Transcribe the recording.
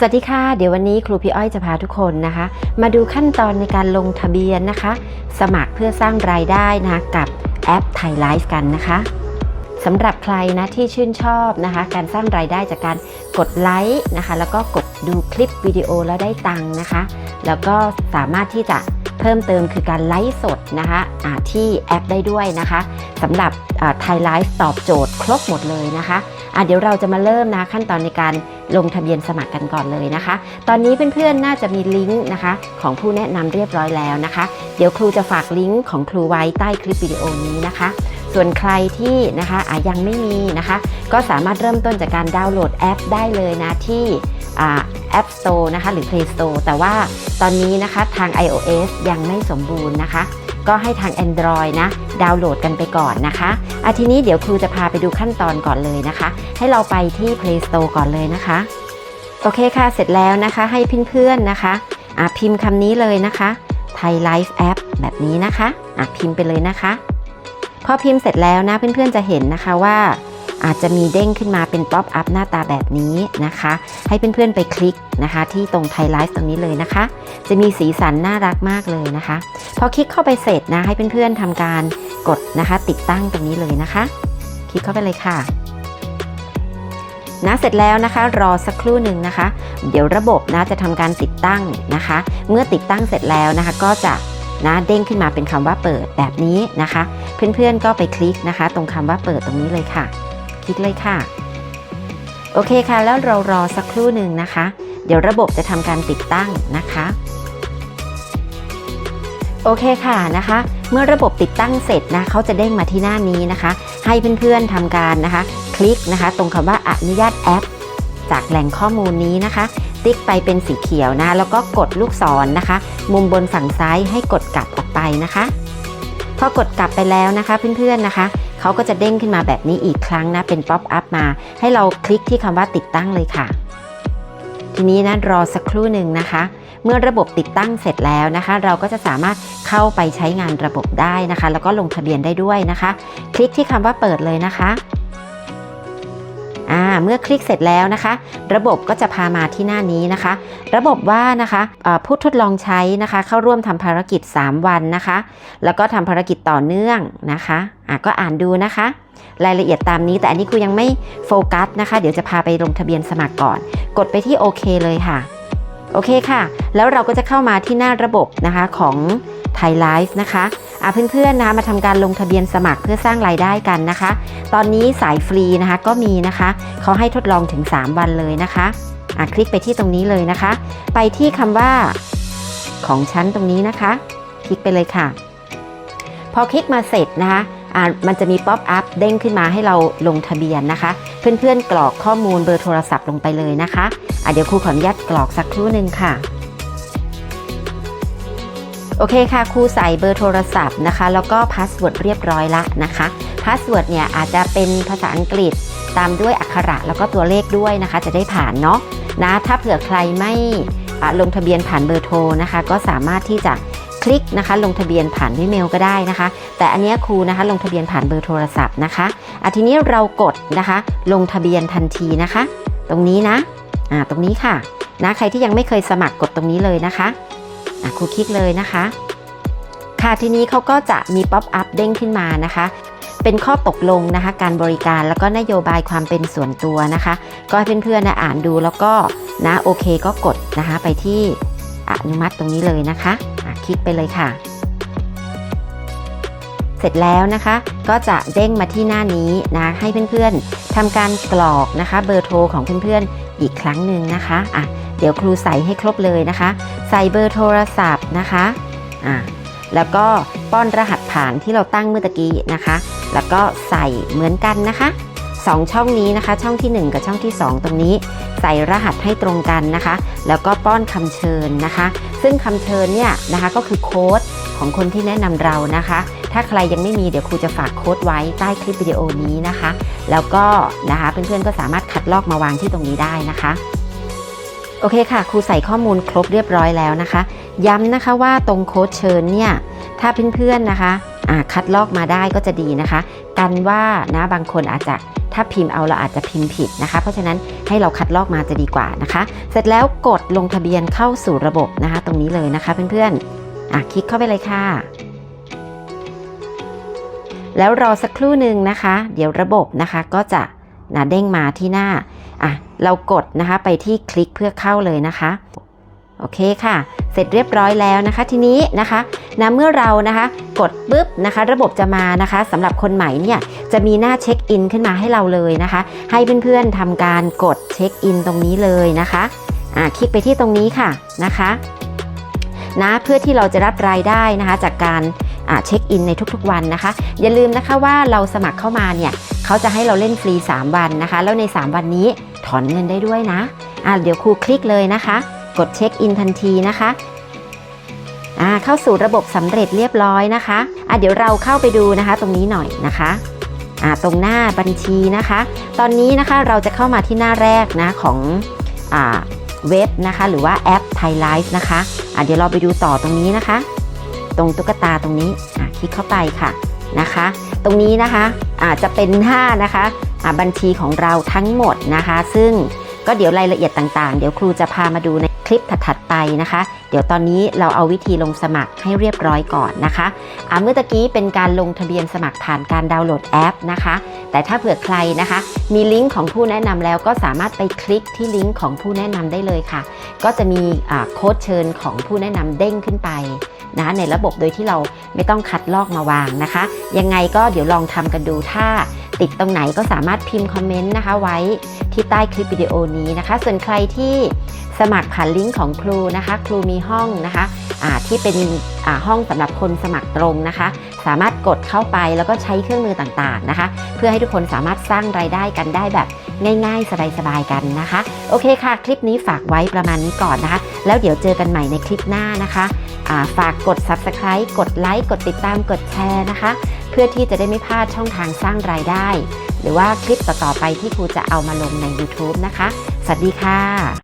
สวัสดีค่ะ เดี๋ยววันนี้ครูพี่อ้อยจะพาทุกคนนะคะ มาดูขั้นตอนในการลงทะเบียนนะคะ สมัครเพื่อสร้างรายได้นะะกับแอปไทยไลฟ์กันนะคะสำหรับใครนะที่ชื่นชอบนะคะ การสร้างรายได้จากการกดไลค์นะคะ แล้วก็กดดูคลิปวิดีโอแล้วได้ตังค์นะคะ แล้วก็สามารถที่จะเพิ่มเติมคือการไลฟ์สดนะคะะที่แอปได้ด้วยนะคะสำหรับไทยไลฟ์ตอบโจทย์ครบหมดเลยนะคะะเดี๋ยวเราจะมาเริ่มนะขั้นตอนในการลงทะเบียนสมัครกันก่อนเลยนะคะ ตอนนี้เพื่อนๆน่าจะมีลิงก์นะคะ ของผู้แนะนำเรียบร้อยแล้วนะคะ เดี๋ยวครูจะฝากลิงก์ของครูไว้ใต้คลิปวิดีโอนี้นะคะ ส่วนใครที่นะคะะยังไม่มีนะคะ ก็สามารถเริ่มต้นจากการดาวน์โหลดแอปได้เลยนะที่แอป Store นะคะหรือ Play Store แต่ว่าตอนนี้นะคะทาง iOS ยังไม่สมบูรณ์นะคะ ก็ให้ทาง Android นะ ดาวน์โหลดกันไปก่อนนะคะอาทีนี้เดี๋ยวครูจะพาไปดูขั้นตอนก่อนเลยนะคะ ให้เราไปที่ Play Store ก่อนเลยนะคะ โอเคค่ะ เสร็จแล้วนะคะ ให้เพื่อนๆนะคะอะพิมพ์คำนี้เลยนะคะไทย Life App แบบนี้นะคะอะพิมพ์ไปเลยนะคะ พอพิมพ์เสร็จแล้วนะเพื่อนๆจะเห็นนะคะว่า อาจจะมีเด้งขึ้นมาเป็นป๊อปอัพหน้าตาแบบนี้นะคะ ให้เพื่อนๆไปคลิกนะคะ ที่ตรงไทยไลฟ์ตรงนี้เลยนะคะ จะมีสีสันน่ารักมากเลยนะคะ พอคลิกเข้าไปเสร็จนะ ให้เพื่อนๆทำการกดนะคะ ติดตั้งตรงนี้เลยนะคะ คลิกเข้าไปเลยค่ะนะเสร็จแล้วนะคะ รอสักครู่หนึ่งนะคะ เดี๋ยวระบบนะจะทำการติดตั้งนะคะ เมื่อติดตั้งเสร็จแล้วนะคะ ก็จะนะเด้งขึ้นมาเป็นคำว่าเปิดแบบนี้นะคะ เพื่อนๆก็ไปคลิกนะคะ ตรงคำว่าเปิดตรงนี้เลยค่ะ คลิกเลยค่ะ โอเคค่ะ แล้วเรารอสักครู่หนึ่งนะคะ เดี๋ยวระบบจะทำการติดตั้งนะคะ โอเคค่ะนะคะ เมื่อระบบติดตั้งเสร็จนะเขาจะเด้งมาที่หน้านี้นะคะ ให้เพื่อนๆทำการนะคะ คลิกนะคะ ตรงคำว่าอนุญาตแอป จากแหล่งข้อมูลนี้นะคะ ติ๊กไปเป็นสีเขียวนะ แล้วก็กดลูกศรนนะคะ มุมบนฝั่งซ้ายให้กดกลับออกไปนะคะพอกดกลับไปแล้วนะคะเพื่อนๆนะคะ เขาก็จะเด้งขึ้นมาแบบนี้อีกครั้งนะ เป็นป๊อปอัพมา ให้เราคลิกที่คำว่าติดตั้งเลยค่ะ ทีนี้นะรอสักครู่หนึ่งนะคะ เมื่อระบบติดตั้งเสร็จแล้วนะคะ เราก็จะสามารถเข้าไปใช้งานระบบได้นะคะ แล้วก็ลงทะเบียนได้ด้วยนะคะ คลิกที่คำว่าเปิดเลยนะคะ อ่าเมื่อคลิกเสร็จแล้วนะคะ ระบบก็จะพามาที่หน้านี้นะคะ ระบบว่านะคะผู้ทดลองใช้นะคะ เข้าร่วมทำภารกิจ 3 วันนะคะ แล้วก็ทำภารกิจต่อเนื่องนะคะอะก็อ่านดูนะคะ รายละเอียดตามนี้ แต่อันนี้ครูยังไม่โฟกัสนะคะ เดี๋ยวจะพาไปลงทะเบียนสมัครก่อน กดไปที่โอเคเลยค่ะโอเคค่ะ แล้วเราก็จะเข้ามาที่หน้าระบบนะคะของไทยไลฟ์นะคะ เพื่อนๆนะคะมาทำการลงทะเบียนสมัครเพื่อสร้างรายได้กันนะคะ ตอนนี้สายฟรีนะคะก็มีนะคะเขาให้ทดลองถึง 3 วันเลยนะคะะคลิกไปที่ตรงนี้เลยนะคะ ไปที่คำว่าของชั้นตรงนี้นะคะ คลิกไปเลยค่ะ พอคลิกมาเสร็จนะคะะมันจะมีป๊อปอัพเด้งขึ้นมาให้เราลงทะเบียนนะคะ เพื่อนๆกรอกข้อมูลเบอร์โทรศัพท์ลงไปเลยนะคะะเดี๋ยวครูขออนุญาตกรอกสักครู่หนึ่งค่ะ โอเคค่ะครูใส่เบอร์โทรศัพท์นะคะ แล้วก็พาสเวิร์ดเรียบร้อยละนะคะพาสเวิร์ดเนี่ยอาจจะเป็นภาษาอังกฤษตามด้วยอักขระแล้วก็ตัวเลขด้วยนะคะ จะได้ผ่านเนาะนะถ้าเผื่อใครไม่ลงทะเบียนผ่านเบอร์โทรนะคะ ก็สามารถที่จะคลิกนะคะ ลงทะเบียนผ่านอีเมลก็ได้นะคะ แต่อันนี้ครูนะคะ ลงทะเบียนผ่านเบอร์โทรศัพท์นะคะอาทีนี้เรากดนะคะ ลงทะเบียนทันทีนะคะ ตรงนี้นะอ่าตรงนี้ค่ะนะใครที่ยังไม่เคยสมัครกดตรงนี้เลยนะคะ ครูคลิกเลยนะคะ ค่ะทีนี้เขาก็จะมีป๊อปอัพเด้งขึ้นมานะคะ เป็นข้อตกลงนะคะ การบริการแล้วก็นโยบายความเป็นส่วนตัวนะคะ ก็ให้เพื่อนๆนะอ่านดูแล้วก็นะโอเคก็กดนะคะ ไปที่อนุมัติตรงนี้เลยนะคะะคลิกไปเลยค่ะ เสร็จแล้วนะคะ ก็จะเด้งมาที่หน้านี้นะให้เพื่อนๆทำการกรอกนะคะ เบอร์โทรของเพื่อนๆอีกครั้งหนึ่งนะคะอะ เดี๋ยวครูใส่ให้ครบเลยนะคะ ใส่เบอร์โทรศัพท์นะคะอ่าแล้วก็ป้อนรหัสผ่านที่เราตั้งเมื่อกี้นะคะ แล้วก็ใส่เหมือนกันนะคะ2ช่องนี้นะคะ ช่องที่ 1 กับช่องที่ 2 ตรงนี้ ใส่รหัสให้ตรงกันนะคะ แล้วก็ป้อนคำเชิญนะคะ ซึ่งคำเชิญเนี่ยนะคะก็คือโค้ดของคนที่แนะนำเรานะคะ ถ้าใครยังไม่มีเดี๋ยวครูจะฝากโค้ดไว้ใต้คลิปวิดีโอนี้นะคะ แล้วก็นะคะเพื่อนๆก็สามารถคัดลอกมาวางที่ตรงนี้ได้นะคะ โอเคค่ะ ครูใส่ข้อมูลครบเรียบร้อยแล้วนะคะ ย้ำนะคะว่าตรงโค้ดเชิญเนี่ย ถ้าเพื่อนๆนะคะคัดลอกมาได้ก็จะดีนะคะ กันว่านะบางคนอาจจะถ้าพิมพ์เอาเราอาจจะพิมพ์ผิดนะคะ เพราะฉะนั้นให้เราคัดลอกมาจะดีกว่านะคะ เสร็จแล้วกดลงทะเบียนเข้าสู่ระบบนะคะ ตรงนี้เลยนะคะเพื่อนๆอะคลิกเข้าไปเลยค่ะ แล้วรอสักครู่หนึ่งนะคะ เดี๋ยวระบบนะคะก็จะ นะเด้งมาที่หน้าอะเรากดนะคะไปที่คลิกเพื่อเข้าเลยนะคะโอเคค่ะ เสร็จเรียบร้อยแล้วนะคะ ทีนี้นะคะนะเมื่อเรานะคะ กดปุ๊บนะคะ ระบบจะมานะคะสำหรับคนใหม่เนี่ยจะมีหน้าเช็คอินขึ้นมาให้เราเลยนะคะ ให้เพื่อนๆทำการกดเช็คอินตรงนี้เลยนะคะอ่าคลิกไปที่ตรงนี้ค่ะนะคะนะเพื่อที่เราจะรับรายได้นะคะ จากการเช็คอินในทุกๆวันนะคะ อย่าลืมนะคะว่าเราสมัครเข้ามาเนี่ย เขาจะให้เราเล่นฟรี 3 วันนะคะ แล้วใน 3 วันนี้ถอนเงินได้ด้วยนะอ่าเดี๋ยวครูคลิกเลยนะคะ กดเช็คอินทันทีนะคะอ่าเข้าสู่ระบบสำเร็จเรียบร้อยนะคะอะเดี๋ยวเราเข้าไปดูนะคะ ตรงนี้หน่อยนะคะอ่าตรงหน้าบัญชีนะคะ ตอนนี้นะคะเราจะเข้ามาที่หน้าแรกนะของอ่าเว็บนะคะ หรือว่าแอป Thai Life นะคะอะเดี๋ยวเราไปดูต่อตรงนี้นะคะ ตรงตุ๊กตาตรงนี้อะคลิกเข้าไปค่ะนะคะ ตรงนี้นะคะอาจจะเป็นหน้านะคะบัญชีของเราทั้งหมดนะคะ ซึ่งก็เดี๋ยวรายละเอียดต่างๆ เดี๋ยวครูจะพามาดูในคลิปถัดๆไปนะคะ เดี๋ยวตอนนี้เราเอาวิธีลงสมัครให้เรียบร้อยก่อนนะคะอ่าเมื่อตะกี้เป็นการลงทะเบียนสมัครผ่านการดาวน์โหลดแอปนะคะ แต่ถ้าเผื่อใครนะคะ มีลิงก์ของผู้แนะนำแล้วก็สามารถไปคลิกที่ลิงก์ของผู้แนะนำได้เลยค่ะ ก็จะมีโค้ดเชิญของผู้แนะนำเด้งขึ้นไป นะคะในระบบโดยที่เราไม่ต้องคัดลอกมาวางนะคะ ยังไงก็เดี๋ยวลองทำกันดูถ้าติดตรงไหนก็สามารถพิมพ์คอมเมนต์นะคะไว้ที่ใต้คลิปวิดีโอนี้นะคะ ส่วนใครที่สมัครผ่านลิงก์ของครูนะคะ ครูมีห้องนะคะะ ที่เป็นห้องสำหรับคนสมัครตรงนะคะ สามารถกดเข้าไปแล้วก็ใช้เครื่องมือต่างๆนะคะ เพื่อให้ทุกคนสามารถสร้างรายได้กันได้แบบง่ายๆ สบายๆกันนะคะ โอเคค่ะ คลิปนี้ฝากไว้ประมาณนี้ก่อนนะคะ แล้วเดี๋ยวเจอกันใหม่ในคลิปหน้านะคะฝากกด subscribe กดไลค์กดติดตามกดแชร์นะคะ เพื่อที่จะได้ไม่พลาดช่องทางสร้างรายได้ หรือว่าคลิปต่อๆไปที่ครูจะเอามาลงใน YouTube นะคะ สวัสดีค่ะ